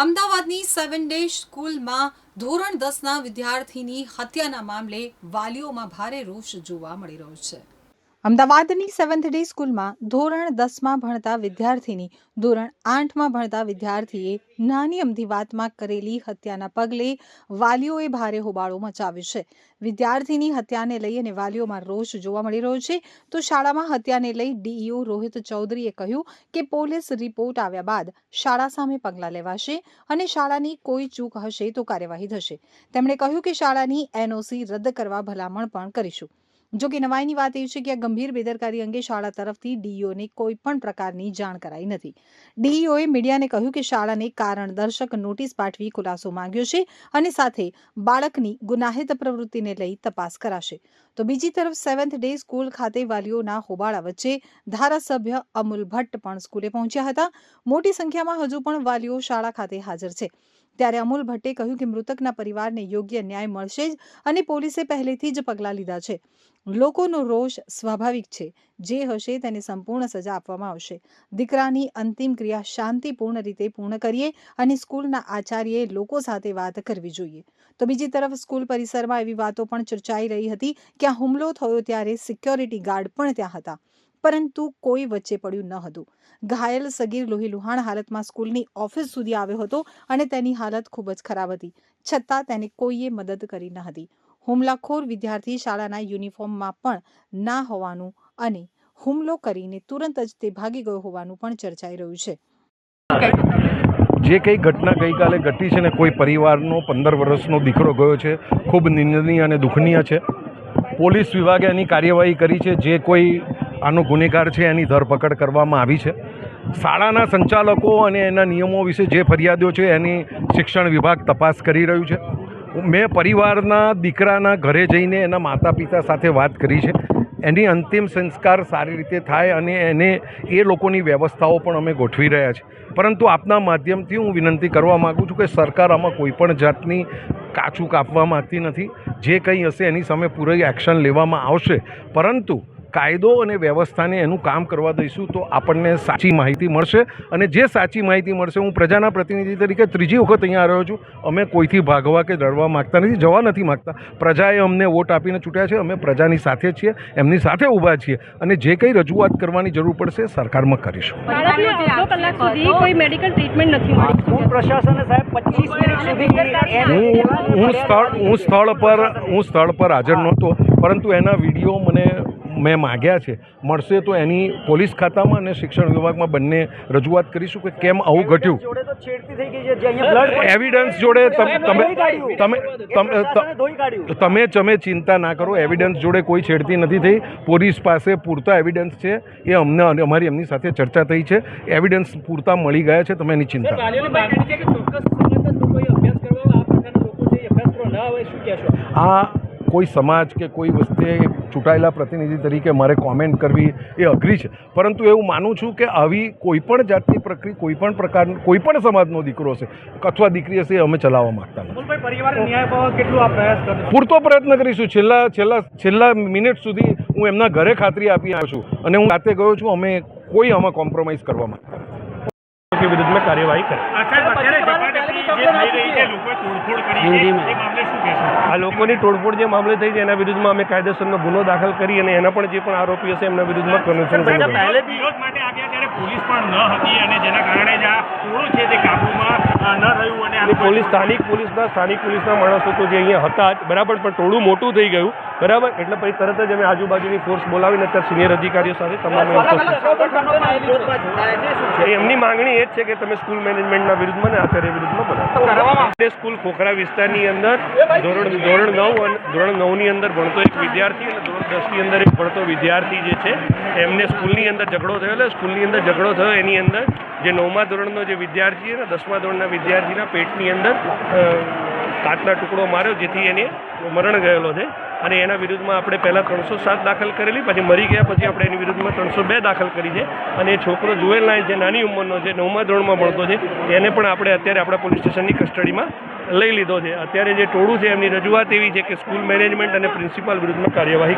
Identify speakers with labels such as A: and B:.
A: અમદાવાદની seven day સ્કૂલમાં ધોરણ દસના વિદ્યાર્થીની હત્યાના મામલે વાલીઓમાં ભારે રોષ જોવા મળી રહ્યો છે. અમદાવાદની સેવન્થ ડે સ્કૂલમાં ધોરણ દસમાં ભણતા વિદ્યાર્થીની ધોરણ આઠમાં ભણતા વિદ્યાર્થીએ નાની અમથી વાતમાં કરેલી હત્યાના પગલે વાલીઓએ ભારે હોબાળો મચાવ્યો છે. વિદ્યાર્થીની હત્યાને લઈ અને વાલીઓમાં રોષ જોવા મળી રહ્યો છે, તો શાળામાં હત્યાને લઈ ડીઈઓ રોહિત ચૌધરીએ કહ્યું કે પોલીસ રિપોર્ટ આવ્યા બાદ શાળા સામે પગલાં લેવાશે અને શાળાની કોઈ ચૂક હશે તો કાર્યવાહી થશે. તેમણે કહ્યું કે શાળાની એનઓસી રદ કરવા ભલામણ પણ કરીશું. જો કે નવાઈની વાત એ છે કે આ ગંભીર બેદરકારી અંગે શાળા તરફથી ડીઈઓને કોઈ પણ પ્રકારની જાણ કરાઈ નથી. ડીઈઓએ મીડિયાને કહ્યું કે શાળાને કારણ દર્શક નોટિસ પાઠવી ખુલાસો માંગ્યો છે અને સાથે બાળકની ગુનાહિત પ્રવૃત્તિને લઈ તપાસ કરાશે. તો બીજી તરફ સેવન્થ ડે સ્કૂલ ખાતે વાલીઓના હોબાળા વચ્ચે ધારાસભ્ય અમુલ ભટ્ટ પણ સ્કૂલે પહોંચ્યા હતા. મોટી સંખ્યામાં હજુ પણ વાલીઓ શાળા ખાતે હાજર છે. ત્યારે અમુલ ભટ્ટે કહ્યું કે મૃતકના પરિવારને યોગ્ય ન્યાય મળશે જ અને પોલીસે પહેલેથી જ પગલાં લીધા છે. લોકોનો રોષ સ્વાભાવિક છે. જે હશે તેને સંપૂર્ણ સજા આપવામાં આવશે. દીકરાની અંતિમ ક્રિયા શાંતિપૂર્ણ રીતે પૂર્ણ કરીએ અને સ્કૂલના આચાર્યએ લોકો સાથે વાત કરવી જોઈએ. તો બીજી તરફ સ્કૂલ પરિસરમાં એવી વાતો પણ ચર્ચાઈ રહી હતી. કે આ હુમલો થયો ત્યારે સિક્યોરિટી ગાર્ડ પણ ત્યાં હતા. પરંતુ કોઈ વચ્ચે પડ્યું ન હતું. ઘાયલ સગીર લોહી લુહાણ હાલતમાં સ્કૂલની ઓફિસ સુધી આવ્યો હતો અને તેની હાલત ખૂબ જ ખરાબ હતી. છતાં તેને કોઈએ મદદ કરી ન હતી. હુમલાખોર વિદ્યાર્થી શાળાના યુનિફોર્મમાં પણ ના હોવાનું અને હુમલો કરીને તુરંત જ તે ભાગી ગયો હોવાનું પણ ચર્ચાઈ રહ્યું છે.
B: જે કંઈ ઘટના ગઈકાલે ઘટી છે ને કોઈ પરિવારનો પંદર વર્ષનો દીકરો ગયો છે, ખૂબ નિંદનીય અને દુઃખનીય છે. પોલીસ વિભાગે એની કાર્યવાહી કરી છે. જે કોઈ આનો ગુનેગાર છે, એની ધરપકડ કરવામાં આવી છે. શાળાના સંચાલકો અને એના નિયમો વિશે જે ફરિયાદો છે, એની શિક્ષણ વિભાગ તપાસ કરી રહ્યું છે. મેં પરિવારના દીકરાના ઘરે જઈને એના માતા પિતા સાથે વાત કરી છે. એની અંતિમ સંસ્કાર સારી રીતે થાય અને એને એ લોકોની વ્યવસ્થાઓ પણ અમે ગોઠવી રહ્યા છીએ. પરંતુ આપના માધ્યમથી હું વિનંતી કરવા માગું છું કે સરકાર આમાં કોઈપણ જાતની કાચું કાપવા માગતી નથી. જે કંઈ હશે એની સામે પૂરી એક્શન લેવામાં આવશે. પરંતુ કાયદો અને વ્યવસ્થાને એનું કામ કરવા દઈશું તો આપણને સાચી માહિતી મળશે અને જે સાચી માહિતી મળશે હું પ્રજાના પ્રતિનિધિ તરીકે ત્રીજી વખત અહીંયા રહ્યો છું. અમે કોઈથી ભાગવા કે ડરવા માગતા નથી જવા નથી માગતા. પ્રજાએ અમને વોટ આપીને ચૂંટ્યા છે અમે પ્રજાની સાથે છીએ એમની સાથે ઊભા છીએ અને જે કંઈ રજૂઆત કરવાની જરૂર પડશે સરકારમાં કરીશું.
C: બાળકને અડધો કલાક સુધી કોઈ મેડિકલ ટ્રીટમેન્ટ નથી મળી.
D: સ્કૂલ સાહેબ પચીસ મિનિટ સુધી
B: હું હું સ્થળ હું સ્થળ પર હું સ્થળ પર હાજર નહોતો પરંતુ એના વીડિયો મને મેં માગ્યા છે. મળશે તો એની પોલીસ ખાતામાં અને શિક્ષણ વિભાગમાં બંને રજૂઆત કરીશું કે કેમ આવું ઘટ્યું.
D: છેડતી થઈ ગઈ છે જે અહીંયા બ્લડ
B: એવિડન્સ જોડે તમે તમે તમે તમે તમે તમે ચિંતા ના કરો એવિડન્સ જોડે કોઈ છેડતી નથી થઈ. પોલીસ પાસે પૂરતા એવિડન્સ છે. એ અમને અમારી એમની સાથે ચર્ચા થઈ છે. એવિડન્સ પૂરતા મળી ગયા છે તમે એની ચિંતા
D: આ
B: કોઈ સમાજ કે કોઈ વસ્તુએ ચૂંટાયેલા પ્રતિનિધિ તરીકે મારે કોમેન્ટ કરવી એ અઘરી છે. પરંતુ એવું માનું છું કે આવી કોઈ પણ જાતની પ્રક્રિયા કોઈ પણ કોઈપણ કોઈ પણ સમાજનો દીકરો હશે અથવા દીકરી હશે એ અમે ચલાવવા માંગતા નથી.
D: પરિવાર ન્યાય પામવા આ પ્રયાસ
B: પૂરતો પ્રયત્ન કરીશું. છેલ્લા છેલ્લા છેલ્લા મિનિટ સુધી હું એમના ઘરે ખાતરી આપી આવ્યો છું અને હું રાતે ગયો છું અમે કોઈ આમાં કોમ્પ્રોમાઇઝ કરવા માંગતા નથી. કે વિરુદ્ધમાં કાર્યવાહી કરે. આ લોકોની તોડફોડ જે મામલે થઈ છે એના વિરુદ્ધમાં અમે કાયદેસરનો ગુનો દાખલ કરી અને એના પણ જે પણ આરોપી હશે એમના વિરુદ્ધમાં કન્વેન્શન
E: વિરોધ માટે આવ્યા ત્યારે પોલીસ પણ ન હતી અને જેના કારણે જ આ ટોળું છે તે કાબૂમાં ન રહ્યું અને
B: પોલીસ સ્થાનિક પોલીસના સ્થાનિક પોલીસના માણસો તો જે અહીંયા હતા બરાબર પણ ટોળું મોટું થઈ ગયું. બરાબર એટલે પછી તરત જ અમે આજુબાજુની ફોર્સ બોલાવીને અત્યારે સિનિયર અધિકારીઓ સાથે તમામ એમની માંગણી એ જ છે કે તમે સ્કૂલ મેનેજમેન્ટના વિરુદ્ધમાં ને આચાર્ય વિરુદ્ધમાં બનાવો સ્કૂલ ખોખરા વિસ્તારની અંદર ધોરણ ધોરણ નવ અને ધોરણ નવની અંદર ભણતો એક વિદ્યાર્થી અને ધોરણ દસની અંદર એક ભણતો વિદ્યાર્થી જે છે એમને સ્કૂલની અંદર ઝઘડો થયો એટલે સ્કૂલની અંદર ઝઘડો થયો એની અંદર જે નવમા ધોરણનો જે વિદ્યાર્થી અને ને દસમા ધોરણના વિદ્યાર્થીના પેટની અંદર કાચના ટુકડો માર્યો જેથી એને મરણ ગયેલો છે અને એના વિરુદ્ધમાં આપણે પહેલાં ત્રણસો સાત દાખલ કરેલી, પછી મરી ગયા, પછી આપણે એની વિરુદ્ધમાં ત્રણસો બે દાખલ કરી છે. અને એ છોકરો જુએલ નાય જે નાની ઉંમરનો છે, નવમા ધોરણમાં ભણતો છે એને પણ આપણે અત્યારે આપણા પોલીસ સ્ટેશનની કસ્ટડીમાં લઈ લીધો છે. અત્યારે જે ટોળું છે, એમની રજૂઆત એવી છે કે સ્કૂલ મેનેજમેન્ટ અને પ્રિન્સિપાલ વિરુદ્ધમાં કાર્યવાહી